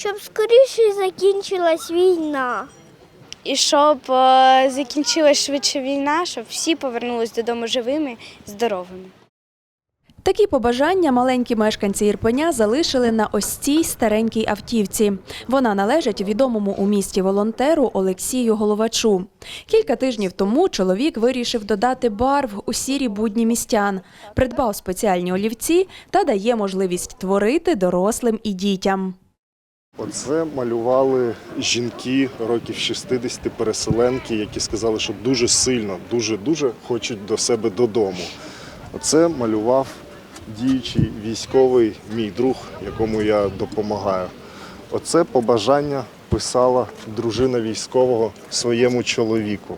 Щоб скоріше закінчилась війна. І щоб е, закінчилась швидше війна, щоб всі повернулись додому живими, здоровими. Такі побажання маленькі мешканці Ірпеня залишили на ось цій старенькій автівці. Вона належить відомому у місті волонтеру Олексію Головачу. Кілька тижнів тому чоловік вирішив додати барв у сірі будні містян, придбав спеціальні олівці та дає можливість творити дорослим і дітям. Оце малювали жінки років 60 переселенки, які сказали, що дуже сильно, дуже-дуже хочуть до себе додому. Оце малював діючий військовий мій друг, якому я допомагаю. Оце побажання писала дружина військового своєму чоловіку.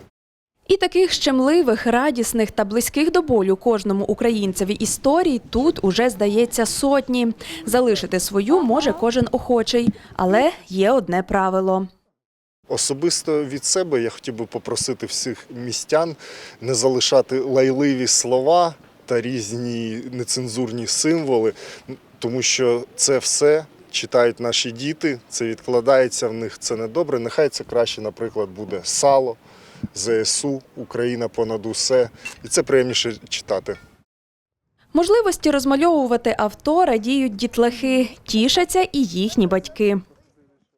І таких щемливих, радісних та близьких до болю кожному українцеві історій тут уже здається сотні. Залишити свою може кожен охочий, але є одне правило. Особисто від себе я хотів би попросити всіх містян не залишати лайливі слова та різні нецензурні символи, тому що це все читають наші діти, це відкладається в них, це недобре. Нехай це краще, наприклад, буде сало, ЗСУ, Україна понад усе. І це приємніше читати. Можливості розмальовувати авто радіють дітлахи, тішаться і їхні батьки.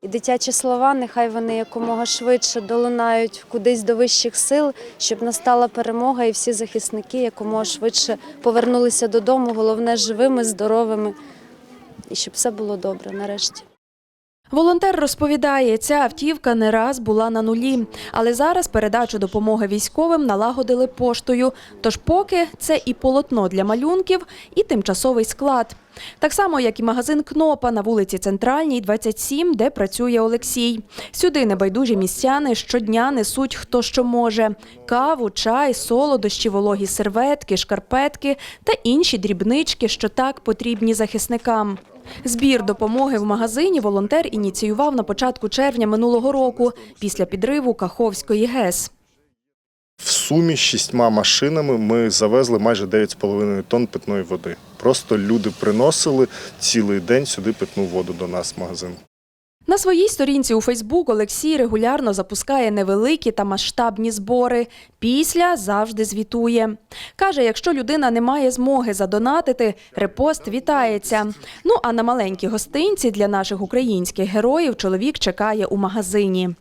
І дитячі слова, нехай вони якомога швидше долунають кудись до вищих сил, щоб настала перемога, і всі захисники якомога швидше повернулися додому, головне живими, здоровими, і щоб все було добре нарешті. Волонтер розповідає, ця автівка не раз була на нулі, але зараз передачу допомоги військовим налагодили поштою. Тож поки це і полотно для малюнків, і тимчасовий склад. Так само, як і магазин Кнопа на вулиці Центральній, 27, де працює Олексій. Сюди небайдужі містяни щодня несуть хто що може: каву, чай, солодощі, вологі серветки, шкарпетки та інші дрібнички, що так потрібні захисникам. Збір допомоги в магазині волонтер ініціював на початку червня минулого року після підриву Каховської ГЕС. Сумі шістьма машинами ми завезли майже 9,5 тонн питної води. Просто люди приносили цілий день сюди питну воду до нас в магазин. На своїй сторінці у Фейсбук Олексій регулярно запускає невеликі та масштабні збори. Після завжди звітує. Каже, якщо людина не має змоги задонатити, репост вітається. Ну а на маленькі гостинці для наших українських героїв чоловік чекає у магазині.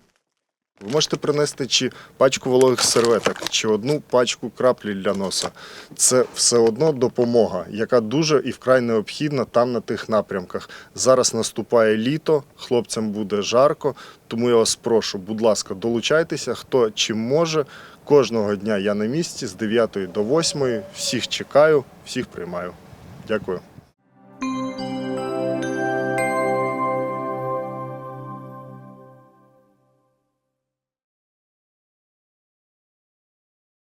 Ви можете принести чи пачку вологих серветок, чи одну пачку краплі для носа. Це все одно допомога, яка дуже і вкрай необхідна там на тих напрямках. Зараз наступає літо, хлопцям буде жарко, тому я вас прошу, будь ласка, долучайтеся, хто чим може. Кожного дня я на місці з 9 до 8. Всіх чекаю, всіх приймаю. Дякую.